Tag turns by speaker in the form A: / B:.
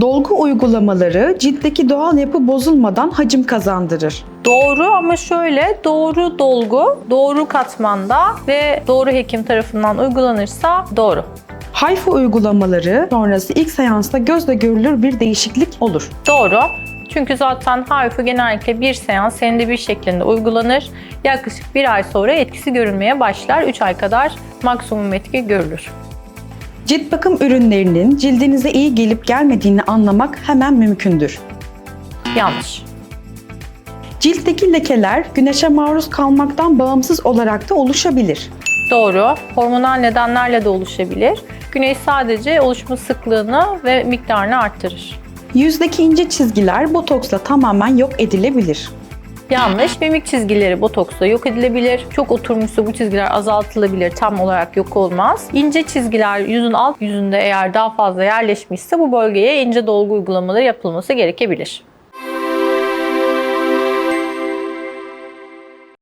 A: Dolgu uygulamaları ciltteki doğal yapı bozulmadan hacim kazandırır.
B: Doğru ama şöyle doğru dolgu doğru katmanda ve doğru hekim tarafından uygulanırsa doğru.
A: Hayfa uygulamaları sonrası ilk seansta gözle görülür bir değişiklik olur.
B: Doğru. Çünkü zaten harfi genellikle bir seans senede bir şeklinde uygulanır. Yaklaşık bir ay sonra etkisi görülmeye başlar. 3 ay kadar maksimum etki görülür.
A: Cilt bakım ürünlerinin cildinize iyi gelip gelmediğini anlamak hemen mümkündür.
B: Yanlış.
A: Ciltteki lekeler güneşe maruz kalmaktan bağımsız olarak da oluşabilir.
B: Doğru. Hormonal nedenlerle de oluşabilir. Güneş sadece oluşma sıklığını ve miktarını arttırır.
A: Yüzdeki ince çizgiler botoksla tamamen yok edilebilir.
B: Yanlış. Mimik çizgileri botoksla yok edilebilir. Çok oturmuşsa bu çizgiler azaltılabilir. Tam olarak yok olmaz. İnce çizgiler yüzün alt yüzünde eğer daha fazla yerleşmişse bu bölgeye ince dolgu uygulamaları yapılması gerekebilir.